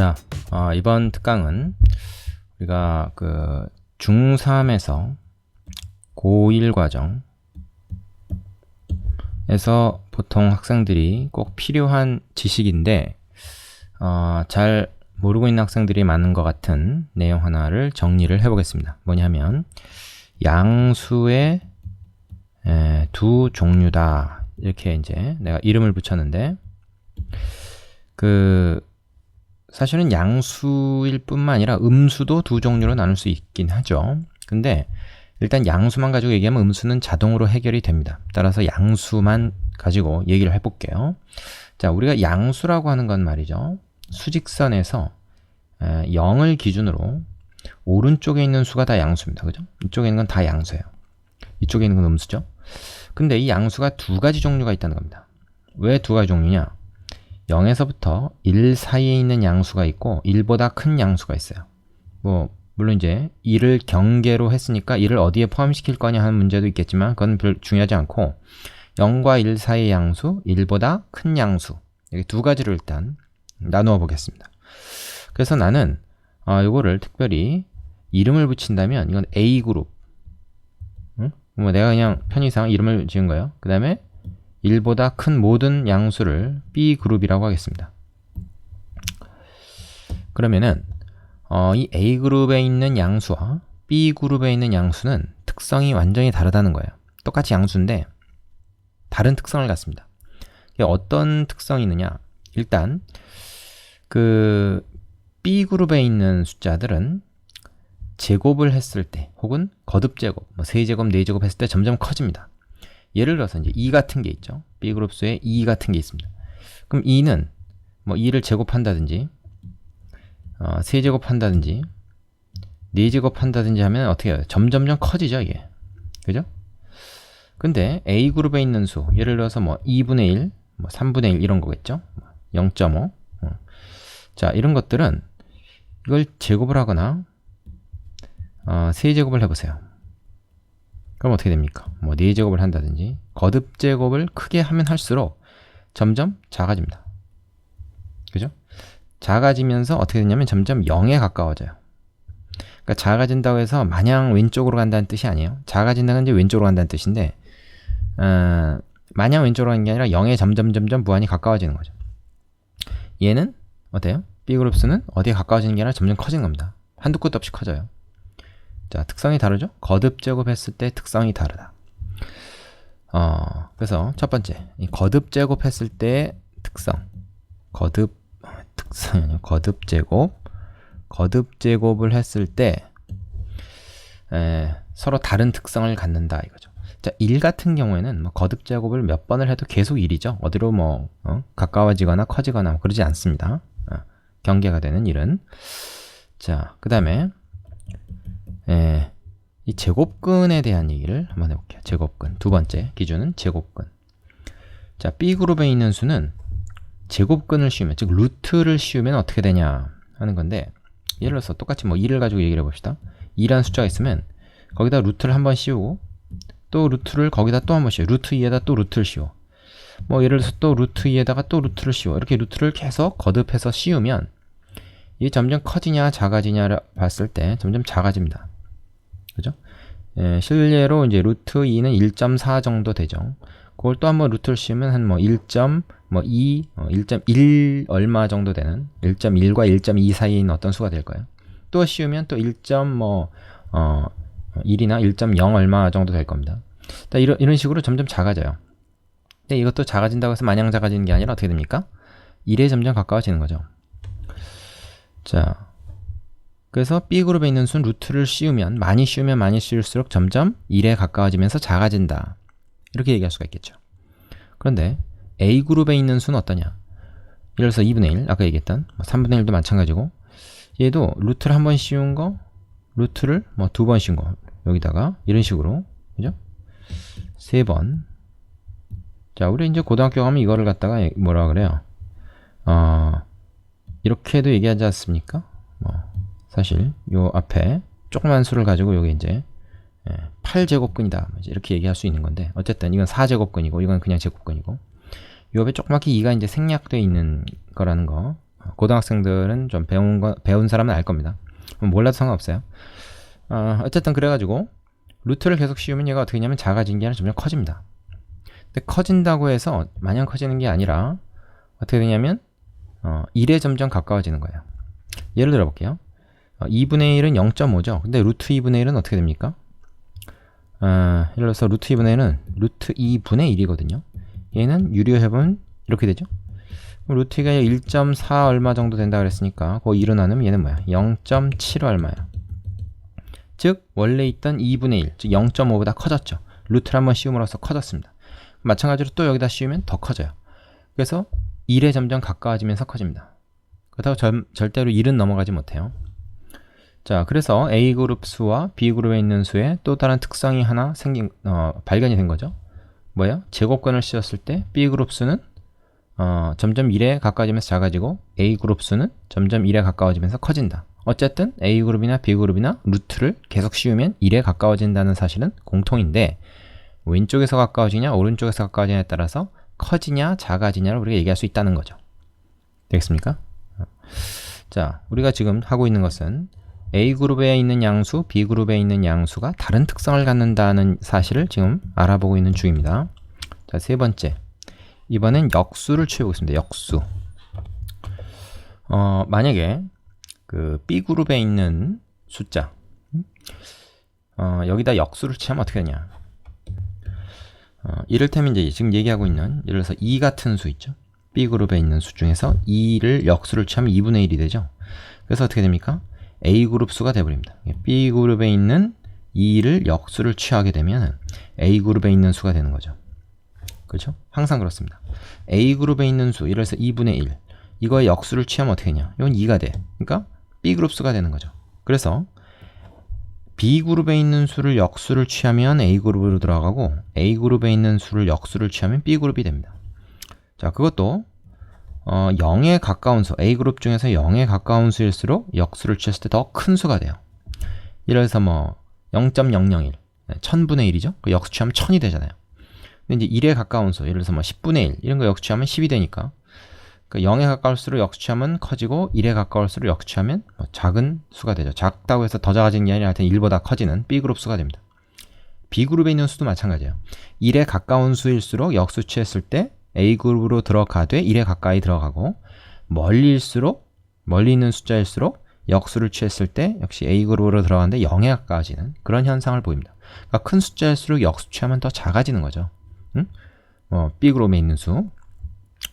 자, 어, 이번 특강은 우리가 그 중3에서 고1 과정에서 보통 학생들이 꼭 필요한 지식인데 어, 잘 모르고 있는 학생들이 많은 것 같은 내용 하나를 정리를 해보겠습니다. 뭐냐면 양수의 에, 두 종류다 이렇게 이제 내가 이름을 붙였는데 그 사실은 양수일 뿐만 아니라 음수도 두 종류로 나눌 수 있긴 하죠. 근데 일단 양수만 가지고 얘기하면 음수는 자동으로 해결이 됩니다. 따라서 양수만 가지고 얘기를 해볼게요. 자, 우리가 양수라고 하는 건 말이죠. 수직선에서 0을 기준으로 오른쪽에 있는 수가 다 양수입니다. 그죠? 이쪽에 있는 건 다 양수예요. 이쪽에 있는 건 음수죠. 근데 이 양수가 두 가지 종류가 있다는 겁니다. 왜 두 가지 종류냐? 0에서부터 1 사이에 있는 양수가 있고 1보다 큰 양수가 있어요. 뭐 물론 이제 1을 경계로 했으니까 1을 어디에 포함시킬 거냐 하는 문제도 있겠지만 그건 별 중요하지 않고 0과 1 사이의 양수, 1보다 큰 양수 이렇게 두 가지를 일단 나누어 보겠습니다. 그래서 나는 어, 이거를 특별히 이름을 붙인다면 이건 A 그룹. 응? 뭐 내가 그냥 편의상 이름을 지은 거예요. 그 다음에 1보다 큰 모든 양수를 B그룹이라고 하겠습니다. 그러면은 어, 이 A그룹에 있는 양수와 B그룹에 있는 양수는 특성이 완전히 다르다는 거예요. 똑같이 양수인데 다른 특성을 갖습니다. 어떤 특성이 있느냐? 일단 그 B그룹에 있는 숫자들은 제곱을 했을 때 혹은 거듭 제곱, 뭐 세제곱, 네제곱 했을 때 점점 커집니다. 예를 들어서 이제 2 같은 게 있죠. B그룹 수에 2 같은 게 있습니다. 그럼 2는 뭐 2를 제곱한다든지 어, 세제곱한다든지 네제곱한다든지 하면 어떻게 해요? 점점점 커지죠, 이게. 그죠? 근데 A그룹에 있는 수, 예를 들어서 뭐 2분의 1, 뭐 3분의 1 이런 거겠죠? 0.5. 어. 자, 이런 것들은 이걸 제곱을 하거나 어, 세제곱을 해보세요. 그럼 어떻게 됩니까? 뭐 4제곱을 한다든지 거듭 제곱을 크게 하면 할수록 점점 작아집니다. 그죠? 작아지면서 어떻게 되냐면 점점 0에 가까워져요. 그러니까 작아진다고 해서 마냥 왼쪽으로 간다는 뜻이 아니에요. 작아진다는 게 왼쪽으로 간다는 뜻인데 어, 마냥 왼쪽으로 가는 게 아니라 0에 점점 점점 무한히 가까워지는 거죠. 얘는 어때요? B그룹 수는 어디에 가까워지는 게 아니라 점점 커지는 겁니다. 한두 끝도 없이 커져요. 자, 특성이 다르죠? 거듭 제곱했을 때 특성이 다르다. 어, 그래서 첫 번째, 이 거듭 제곱했을 때 특성. 거듭 특성이 아니고 거듭 제곱. 거듭 제곱을 했을 때 에, 서로 다른 특성을 갖는다 이거죠. 자, 1 같은 경우에는 뭐 거듭 제곱을 몇 번을 해도 계속 1이죠. 어디로 뭐 어? 가까워지거나 커지거나 뭐 그러지 않습니다. 어, 경계가 되는 1은. 자, 그 다음에 예, 이 제곱근에 대한 얘기를 한번 해볼게요. 제곱근. 두 번째 기준은 제곱근. 자, B그룹에 있는 수는 제곱근을 씌우면, 즉, 루트를 씌우면 어떻게 되냐 하는 건데, 예를 들어서 똑같이 뭐 2를 가지고 얘기를 해봅시다. 2라는 숫자가 있으면, 거기다 루트를 한 번 씌우고, 또 루트를 거기다 또 한 번 씌워. 루트 2에다 또 루트를 씌워. 뭐 예를 들어서 또 루트 2에다가 또 루트를 씌워. 이렇게 루트를 계속 거듭해서 씌우면, 이게 점점 커지냐 작아지냐를 봤을 때 점점 작아집니다. 그죠? 예, 실례로 이제 루트 2는 1.4 정도 되죠. 그걸 또 한번 루트를 씌우면 한 뭐 1.2, 뭐 1.1 어, 얼마 정도 되는 1.1과 1.2 사이에 있는 어떤 수가 될 거예요. 또 씌우면 또 1. 뭐 어, 1이나 1.0 얼마 정도 될 겁니다. 이런 이런 식으로 점점 작아져요. 근데 이것도 작아진다고 해서 마냥 작아지는 게 아니라 어떻게 됩니까? 1에 점점 가까워지는 거죠. 자, 그래서 B그룹에 있는 수는 루트를 씌우면 많이 씌우면 많이 씌울수록 점점 1에 가까워지면서 작아진다. 이렇게 얘기할 수가 있겠죠. 그런데 A그룹에 있는 수는 어떠냐? 예를 들어서 2분의 1, 아까 얘기했던 3분의 뭐 1도 마찬가지고 얘도 루트를 한 번 씌운 거, 루트를 뭐 두 번 씌운 거 여기다가 이런 식으로 그죠? 세 번. 자, 우리 이제 고등학교 가면 이거를 갖다가 뭐라 그래요? 어, 이렇게도 얘기하지 않습니까? 뭐 사실 요 앞에 조그만 수를 가지고 요게 이제 8제곱근이다 예, 이렇게 얘기할 수 있는 건데 어쨌든 이건 4제곱근이고 이건 그냥 제곱근이고 요 앞에 조그맣게 2가 이제 생략되어 있는 거라는 거 고등학생들은 좀 배운 거, 배운 사람은 알 겁니다. 몰라도 상관없어요. 어, 어쨌든 그래가지고 루트를 계속 씌우면 얘가 어떻게 되냐면 작아진 게 아니라 점점 커집니다. 근데 커진다고 해서 마냥 커지는 게 아니라 어떻게 되냐면 어, 1에 점점 가까워지는 거예요. 예를 들어 볼게요. 어, 2분의 1은 0.5죠. 근데 루트 2분의 1은 어떻게 됩니까? 어, 예를 들어서 루트 2분의 1은 루트 2분의 1이거든요. 얘는 유리해보면 이렇게 되죠. 루트 2가 1.4 얼마 정도 된다 그랬으니까 그 1을 나누면 얘는 뭐야? 0.7 얼마야. 즉 원래 있던 2분의 1, 즉 0.5보다 커졌죠. 루트를 한번 씌움으로써 커졌습니다. 마찬가지로 또 여기다 씌우면 더 커져요. 그래서 1에 점점 가까워지면서 커집니다. 그렇다고 절, 절대로 1은 넘어가지 못해요. 자, 그래서 A그룹 수와 B그룹에 있는 수에 또 다른 특성이 하나 생긴, 어, 발견이 된 거죠. 뭐예요? 제곱권을 씌웠을 때 B그룹 수는 어, 점점 1에 가까워지면서 작아지고 A그룹 수는 점점 1에 가까워지면서 커진다. 어쨌든 A그룹이나 B그룹이나 루트를 계속 씌우면 1에 가까워진다는 사실은 공통인데 왼쪽에서 가까워지냐 오른쪽에서 가까워지냐에 따라서 커지냐 작아지냐를 우리가 얘기할 수 있다는 거죠. 되겠습니까? 자, 우리가 지금 하고 있는 것은 A그룹에 있는 양수, B그룹에 있는 양수가 다른 특성을 갖는다는 사실을 지금 알아보고 있는 중입니다. 자, 세 번째. 이번엔 역수를 취해보겠습니다. 역수. 어, 만약에 그 B그룹에 있는 숫자, 어, 여기다 역수를 취하면 어떻게 되냐. 어, 이를테면 이제 지금 얘기하고 있는, 예를 들어서 2 같은 수 있죠. B그룹에 있는 수 중에서 2를 역수를 취하면 2분의 1이 되죠. 그래서 어떻게 됩니까? A그룹 수가 되버립니다. B그룹에 있는 2를 역수를 취하게 되면 A그룹에 있는 수가 되는 거죠. 그렇죠? 항상 그렇습니다. A그룹에 있는 수, 들어서 2분의 1. 이거의 역수를 취하면 어떻게 되냐? 이건 2가 돼. 그러니까 B그룹 수가 되는 거죠. 그래서 B그룹에 있는 수를 역수를 취하면 A그룹으로 들어가고 A그룹에 있는 수를 역수를 취하면 B그룹이 됩니다. 자, 그것도 어, 0에 가까운 수, A그룹 중에서 0에 가까운 수일수록 역수를 취했을 때 더 큰 수가 돼요. 예를 들어서 뭐 0.001, 1000분의 1이죠? 그 역수 취하면 1000이 되잖아요. 근데 이제 1에 가까운 수, 예를 들어서 뭐 10분의 1, 이런 거 역수 취하면 10이 되니까 그 0에 가까울수록 역수 취하면 커지고 1에 가까울수록 역수 취하면 뭐 작은 수가 되죠. 작다고 해서 더 작아지는 게 아니라 하여튼 1보다 커지는 B그룹 수가 됩니다. B그룹에 있는 수도 마찬가지예요. 1에 가까운 수일수록 역수 취했을 때 A그룹으로 들어가되 1에 가까이 들어가고 멀리일수록 멀리 있는 숫자일수록 역수를 취했을 때 역시 A그룹으로 들어가는데 0에 가까워지는 그런 현상을 보입니다. 그러니까 큰 숫자일수록 역수 취하면 더 작아지는 거죠. 응? 뭐 B그룹에 있는 수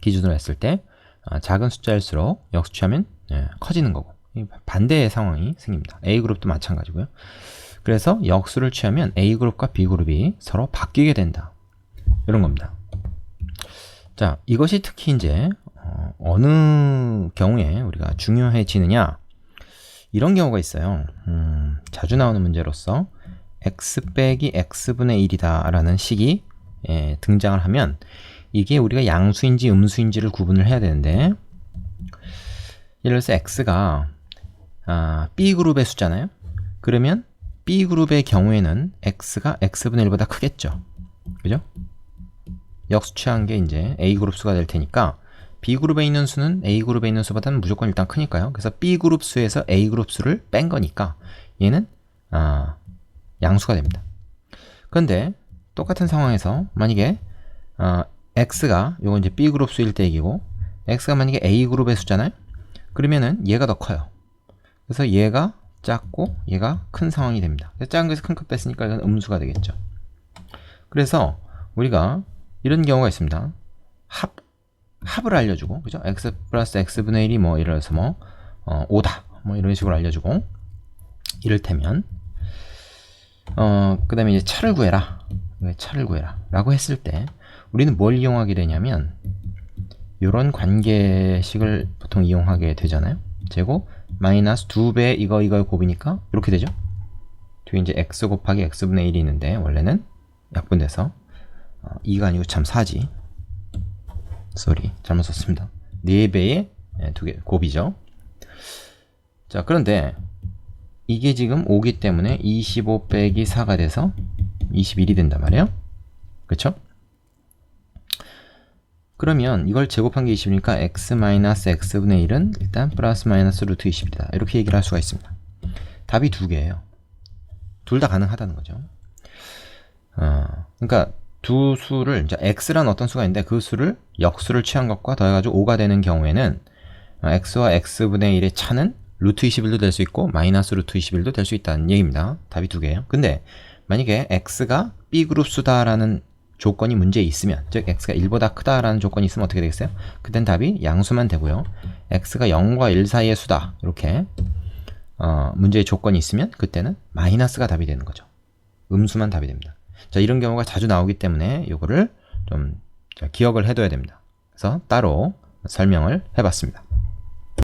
기준으로 했을 때 아, 작은 숫자일수록 역수 취하면 예, 커지는 거고 반대의 상황이 생깁니다. A그룹도 마찬가지고요. 그래서 역수를 취하면 A그룹과 B그룹이 서로 바뀌게 된다. 이런 겁니다. 자, 이것이 특히 이제 어, 느 경우에 우리가 중요해지느냐 이런 경우가 있어요. 음, 자주 나오는 문제로서 x 빼기 x분의 1이다 라는 식이 예, 등장을 하면 이게 우리가 양수인지 음수인지를 구분을 해야 되는데 예를 들어서 x가 아, b그룹의 수잖아요. 그러면 b그룹의 경우에는 x가 x분의 1보다 크겠죠. 그죠? 역수 취한 게 이제 A그룹 수가 될 테니까 B그룹에 있는 수는 A그룹에 있는 수보다는 무조건 일단 크니까요. 그래서 B그룹 수에서 A그룹 수를 뺀 거니까 얘는 아, 양수가 됩니다. 그런데 똑같은 상황에서 만약에 아, X가 요건 이제 B그룹 수일 때 얘기고 X가 만약에 A그룹의 수잖아요. 그러면은 얘가 더 커요. 그래서 얘가 작고 얘가 큰 상황이 됩니다. 작은 것에서 큰것 뺐으니까 이건 음수가 되겠죠. 그래서 우리가 이런 경우가 있습니다. 합, 합을 알려주고, 그죠? x 플러스 x분의 1이 뭐, 예를 들어서 뭐, 어, 5다. 뭐, 이런 식으로 알려주고, 이를테면, 어, 그 다음에 이제 차를 구해라. 차를 구해라. 라고 했을 때, 우리는 뭘 이용하게 되냐면, 이런 관계식을 보통 이용하게 되잖아요. 제곱, 마이너스 2배 이거, 이걸 곱이니까, 이렇게 되죠? 뒤에 이제 x 곱하기 x분의 1이 있는데, 원래는 약분돼서, 2가 아니고 참 4지. 쏘리. 잘못 썼습니다. 4배의 예, 두개 곱이죠. 자, 그런데 이게 지금 5기 때문에 25 빼기 4가 돼서 21이 된단 말이에요. 그쵸? 그러면 이걸 제곱한 게 20이니까 x 마이너스 x분의 1은 일단 플러스 마이너스 루트 20이다. 이렇게 얘기를 할 수가 있습니다. 답이 두 개예요. 둘 다 가능하다는 거죠. 어, 그러니까 두 수를 이제 x란 어떤 수가 있는데 그 수를 역수를 취한 것과 더해가지고 5가 되는 경우에는 어, x와 x분의 1의 차는 루트 21도 될 수 있고 마이너스 루트 21도 될 수 있다는 얘기입니다. 답이 두 개예요. 근데 만약에 x가 b그룹 수다라는 조건이 문제에 있으면 즉 x가 1보다 크다라는 조건이 있으면 어떻게 되겠어요? 그땐 답이 양수만 되고요. x가 0과 1 사이의 수다 이렇게 어, 문제의 조건이 있으면 그때는 마이너스가 답이 되는 거죠. 음수만 답이 됩니다. 자 이런 경우가 자주 나오기 때문에 이거를 좀 자, 기억을 해둬야 됩니다. 그래서 따로 설명을 해봤습니다.